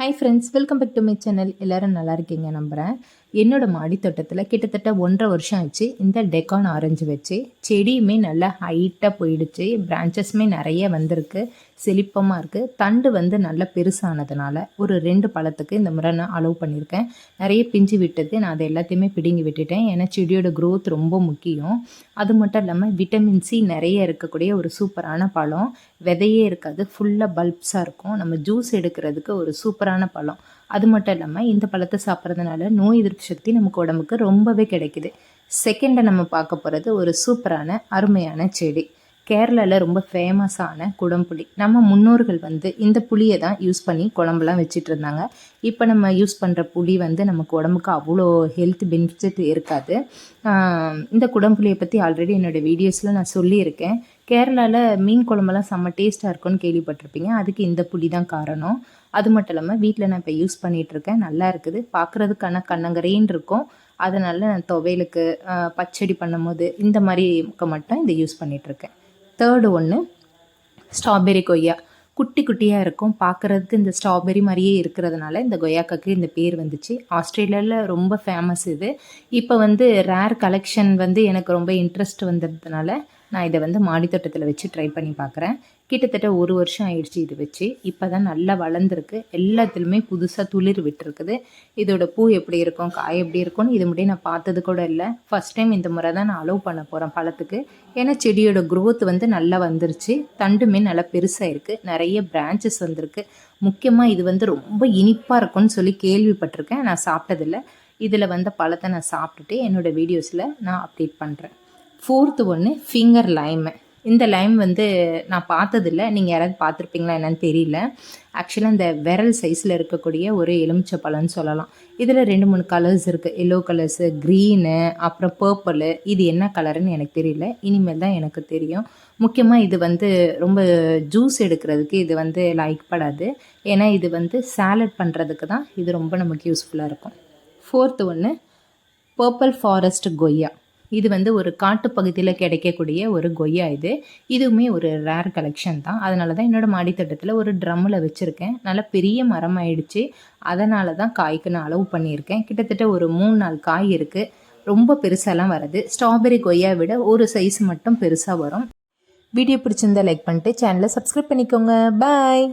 Hi friends welcome back to my channel எல்லோரும் நல்லா இருக்கீங்க நம்புகிறேன் என்னோட மாடி தோட்டத்தில் கிட்டத்தட்ட ஒன்றரை வருஷம் ஆச்சு இந்த டெக்கான் ஆரஞ்சு வச்சு செடியுமே நல்லா ஹைட்டாக போயிடுச்சு. பிரான்ச்சஸ்மே நிறைய வந்திருக்கு. செழிப்பமாக இருக்குது தண்டு வந்து நல்லா பெருசானதுனால ஒரு ரெண்டு பழத்துக்கு இந்த முறை நான் அலோவ் பண்ணியிருக்கேன். நிறைய பிஞ்சு விட்டது. நான் அதை எல்லாத்தையுமே பிடுங்கி விட்டுட்டேன். ஏன்னா செடியோட க்ரோத் ரொம்ப முக்கியம். அது மட்டும் இல்லாமல் விட்டமின் சி நிறைய இருக்கக்கூடிய ஒரு சூப்பரான பழம். விதையே இருக்காது. ஃபுல்லாக பல்ப்ஸாக இருக்கும். நம்ம ஜூஸ் எடுக்கிறதுக்கு ஒரு சூப்பரான பழம். அது மட்டும் இல்லாமல் இந்த பழத்தை சாப்பிட்றதுனால நோய் எதிர்ப்பு சக்தி நமக்கு உடம்புக்கு ரொம்பவே கிடைக்குது. செகண்டை நம்ம பார்க்க போகிறது ஒரு சூப்பரான அருமையான செடி. கேரளாவில் ரொம்ப ஃபேமஸான குடம்புளி நம்ம முன்னோர்கள் வந்து இந்த புளியை தான் யூஸ் பண்ணி குழம்புலாம் வச்சுட்டு இருந்தாங்க. இப்போ நம்ம யூஸ் பண்ணுற புளி வந்து நமக்கு உடம்புக்கு அவ்வளோ ஹெல்த் பெனிஃபிட் இருக்காது. இந்த குடம்புளியை பற்றி ஆல்ரெடி என்னோடய வீடியோஸில் நான் சொல்லியிருக்கேன். கேரளாவில் மீன் குழம்பெல்லாம் செம்ம டேஸ்ட்டாக இருக்கும்னு கேள்விப்பட்டிருப்பீங்க. அதுக்கு இந்த புளி தான் காரணம். அது மட்டும் இல்லாமல் வீட்டில் நான் இப்போ யூஸ் பண்ணிகிட்ருக்கேன் நல்லா இருக்குது. பார்க்குறதுக்கான கண்ணங்கரேன்னு இருக்கும். அதனால் நான் துவையலுக்கு பச்சடி பண்ணும்போது இந்த மாதிரி மட்டும் இதை யூஸ் பண்ணிகிட்ருக்கேன் தேர்டு ஒன்று ஸ்ட்ராபெரி கொய்யா. குட்டி குட்டியாக இருக்கும். பார்க்குறதுக்கு இந்த ஸ்ட்ராபெரி மாதிரியே இருக்கிறதுனால இந்த கொய்யாக்காக்கு இந்த பேர் வந்துச்சு. ஆஸ்திரேலியாவில் ரொம்ப ஃபேமஸ் இது. இப்போ வந்து ரேர் கலெக்ஷன் வந்து எனக்கு ரொம்ப இன்ட்ரெஸ்ட் வந்ததுனால நான் இதை வந்து மாடித்தோட்டத்தில் வச்சு ட்ரை பண்ணி பார்க்குறேன் கிட்டத்தட்ட ஒரு வருஷம் ஆயிடுச்சு இது வச்சு. இப்போ தான் நல்லா வளர்ந்துருக்கு. எல்லாத்துலேயுமே புதுசாக துளிர் விட்டுருக்குது. இதோட பூ எப்படி இருக்கும் காய் எப்படி இருக்கும்னு இது முடியும் நான் பார்த்தது கூட இல்லை. ஃபஸ்ட் டைம் இந்த முறை தான் நான் அலோவ் பண்ண போகிறேன் பழத்துக்கு. ஏன்னா செடியோட க்ரோத் வந்து நல்லா வந்துருச்சு. தண்டுமே நல்லா பெருசாக இருக்குது நிறைய பிரான்ச்சஸ் வந்திருக்கு. முக்கியமாக இது வந்து ரொம்ப இனிப்பாக இருக்கும்னு சொல்லி கேள்விப்பட்டிருக்கேன். நான் சாப்பிட்டதில்ல. இதில் வந்த பழத்தை நான் சாப்பிட்டுட்டு என்னோடய வீடியோஸில் நான் அப்டேட் பண்ணுறேன் ஃபோர்த்து ஒன்று ஃபிங்கர் லைமு இந்த லைம் வந்து நான் பார்த்ததில்ல. நீங்கள் யாராவது பார்த்துருப்பீங்களா என்னன்னு தெரியல. ஆக்சுவலாக இந்த விரல் சைஸில் இருக்கக்கூடிய ஒரு எலுமிச்சை பழம்னு சொல்லலாம். இதில் ரெண்டு மூணு கலர்ஸ் இருக்குது எல்லோ கலர்ஸு க்ரீனு அப்புறம் பர்பிள் இது என்ன கலருன்னு எனக்கு தெரியல. இனிமேல் தான் எனக்கு தெரியும். முக்கியமாக இது வந்து ரொம்ப ஜூஸ் எடுக்கிறதுக்கு இது வந்து லைக் படாது. ஏன்னா இது வந்து சாலட் பண்ணுறதுக்கு தான் இது ரொம்ப நமக்கு யூஸ்ஃபுல்லாக இருக்கும். ஃபோர்த்து ஒன்று பர்பிள் ஃபாரஸ்ட் கொய்யா. இது வந்து ஒரு காட்டுப்பகுதியில் கிடைக்கக்கூடிய ஒரு கொய்யா இது. இதுவுமே ஒரு ரேர் கலெக்ஷன் தான். அதனால தான் என்னோடய மாடித்தோட்டத்தில் ஒரு ட்ரம்மில் வச்சுருக்கேன். நல்லா பெரிய மரம் ஆயிடுச்சு அதனால தான் காய்க்கு நான் அளவு பண்ணியிருக்கேன். கிட்டத்தட்ட ஒரு மூணு நாள் காய் இருக்குது ரொம்ப பெருசாலாம் வராது. ஸ்ட்ராபெரி கொய்யா விட ஒரு சைஸ் மட்டும் பெருசாக வரும். வீடியோ பிடிச்சிருந்தா லைக் பண்ணிட்டு சேனலை சப்ஸ்கிரைப் பண்ணிக்கோங்க. பாய்